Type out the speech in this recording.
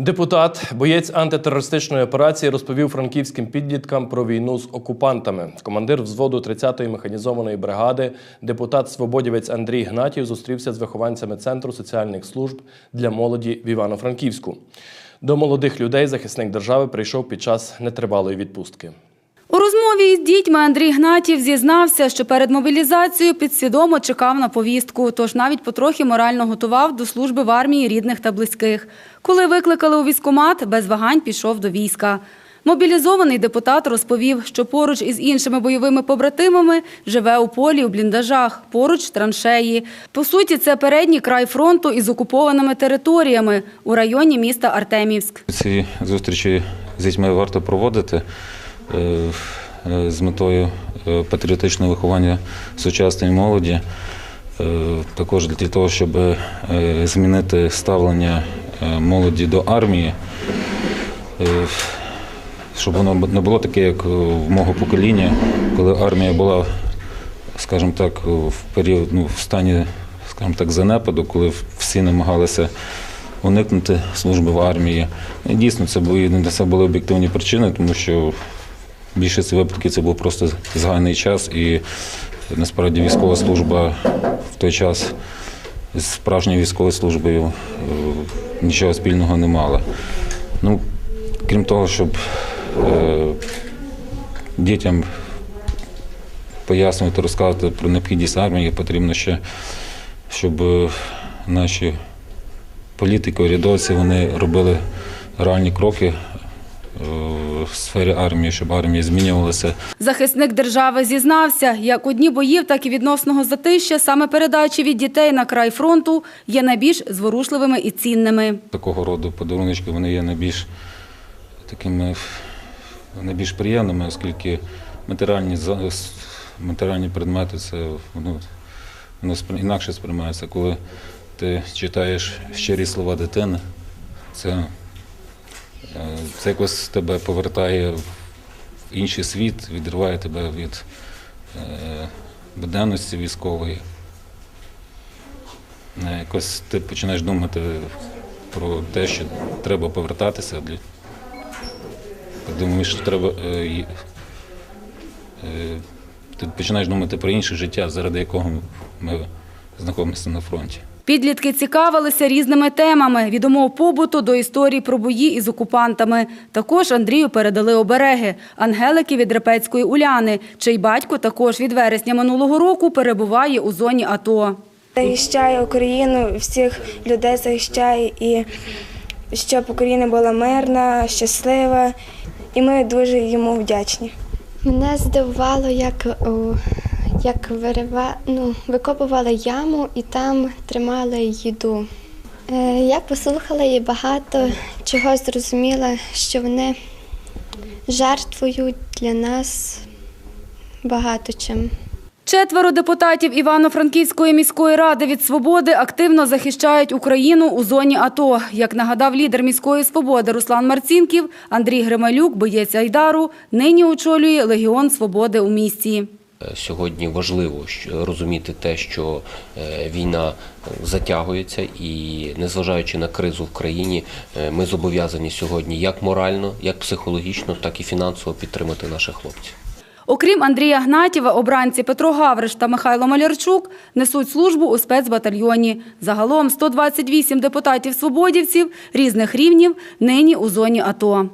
Депутат, боєць антитерористичної операції, розповів франківським підліткам про війну з окупантами. Командир взводу 30-ї механізованої бригади, депутат свободівець Андрій Гнатів зустрівся з вихованцями Центру соціальних служб для молоді в Івано-Франківську. До молодих людей захисник держави прийшов під час нетривалої відпустки. У розмові із дітьми Андрій Гнатів зізнався, що перед мобілізацією підсвідомо чекав на повістку, тож навіть потрохи морально готував до служби в армії рідних та близьких. Коли викликали у військкомат, без вагань пішов до війська. Мобілізований депутат розповів, що поруч із іншими бойовими побратимами живе у полі у бліндажах, поруч траншеї. По суті, це передній край фронту із окупованими територіями у районі міста Артемівськ. Ці зустрічі з дітьми варто проводити з метою е, патріотичного виховання сучасної молоді, е, також для того, щоб е, змінити ставлення е, молоді до армії, е, щоб воно не було таке, як в мого покоління, коли армія була, скажімо так, в період ну, в стані, скажімо так, занепаду, коли всі намагалися уникнути служби в армії. Дійсно, це були, це були об'єктивні причини, тому що більшості випадків це був просто згайний час, і насправді військова служба в той час з справжньою військовою службою е, нічого спільного не мала. Ну, крім того, щоб е, дітям пояснювати, розказувати про необхідність армії, потрібно ще, щоб е, наші політики, урядовці вони робили реальні кроки в сфері армії, щоб армія змінювалася. Захисник держави зізнався, як у дні боїв, так і відносного затища саме передачі від дітей на край фронту є найбільш зворушливими і цінними. Такого роду подарунки вони є найбільш такими найбільш приємними, оскільки матеріальні, матеріальні предмети це воно, воно інакше сприймається, коли ти читаєш щирі слова дитини. Це, це якось тебе повертає в інший світ, відриває тебе від е, буденності військової. Е, Якось ти починаєш думати про те, що треба повертатися. Думаєш, що треба. е, е, Ти починаєш думати про інше життя, заради якого ми знаходимося на фронті. Підлітки цікавилися різними темами від умов побуту до історії про бої із окупантами. Також Андрію передали обереги ангелики від Репецької Уляни, чий батько також від вересня минулого року перебуває у зоні АТО. захищає Україну, всіх людей захищає і щоб Україна була мирна, щаслива. І ми дуже йому вдячні. Мене здивувало, як, як вирива, ну, викопували яму і там тримали їду. Е, Я послухала і багато чого зрозуміла, що вони жертвують для нас багато чим. Четверо депутатів Івано-Франківської міської ради від свободи активно захищають Україну у зоні АТО. Як нагадав лідер міської свободи Руслан Марцінків, Андрій Грималюк, боєць Айдару, нині очолює Легіон Свободи у місті. Е, Сьогодні важливо розуміти те, що е, війна затягується, і незважаючи на кризу в країні, е, ми зобов'язані сьогодні як морально, як психологічно, так і фінансово підтримати наших хлопців. Окрім Андрія Гнатєва, обранці Петро Гавриш та Михайло Малярчук несуть службу у спецбатальйоні. Загалом 128 депутатів-свободівців різних рівнів нині у зоні АТО.